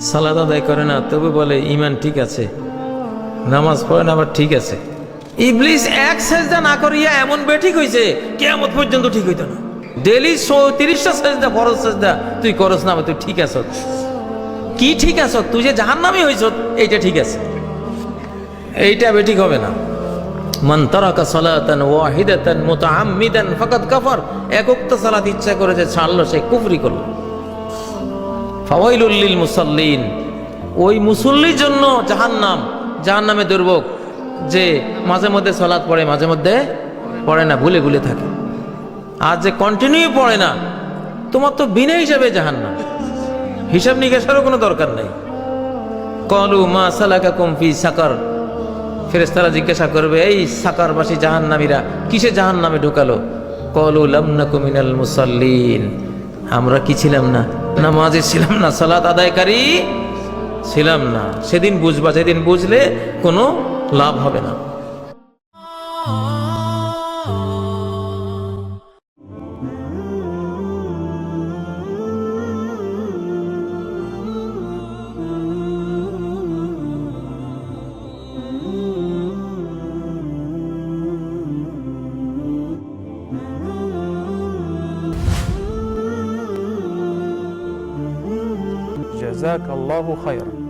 সালাদ আদায় করে না, তবু বলে, ইমান ঠিক আছে, নামাজ পড়ে না, আবার ঠিক আছে। ইবলিস এক সেজদা না করিয়া এমন বেঠিক হইছে কেমন পর্যন্ত ঠিক হইতো না। ডেলি তিরিশটা সেজদা ফরজ সেজদা, তুই করস না তুই ঠিক আছ? কি ঠিক আছ? তুই যে জাহান্নামী হইছ, এইটা ঠিক আছে। এইটা বেঠিক হবে না। মান তারাকা সালাতান ওয়াহিদাতান মুতাআম্মিদান ফাকাদ কাফার। একক সালাত ইচ্ছা করে যে ছাড়লো, সে কুফরি করল। ফাওয়াইলুল্লিল মুসাল্লিন। ওই মুসল্লির জন্য জাহান্নাম, জাহান্নামে দুর্ভোগ, যে মাঝে মধ্যে সলাৎ পড়ে, মাঝে মধ্যে পড়ে না, ভুলে ভুলে থাকে। আর যে কন্টিনিউ পড়ে না, তোমার তো বিনা হিসাবে জাহান্নাম। হিসাব নিকাশেরও কোনো দরকার নেই। কলু মা সালাকা কুমফি সাকার। ফেরেস্তারা জিজ্ঞাসা করবে, এই সাকারবাসী জাহান্নামীরা কিসে জাহান্নামে ঢুকালো? কলু লামনাকু মিনাল মুসাল্লিন। আমরা কি ছিলাম না? নামাজে ছিলাম না, সালাত আদায়কারী ছিলাম না। সেদিন বুঝবা, সেদিন বুঝলে কোনো লাভ হবে না। جزاك الله خيرا.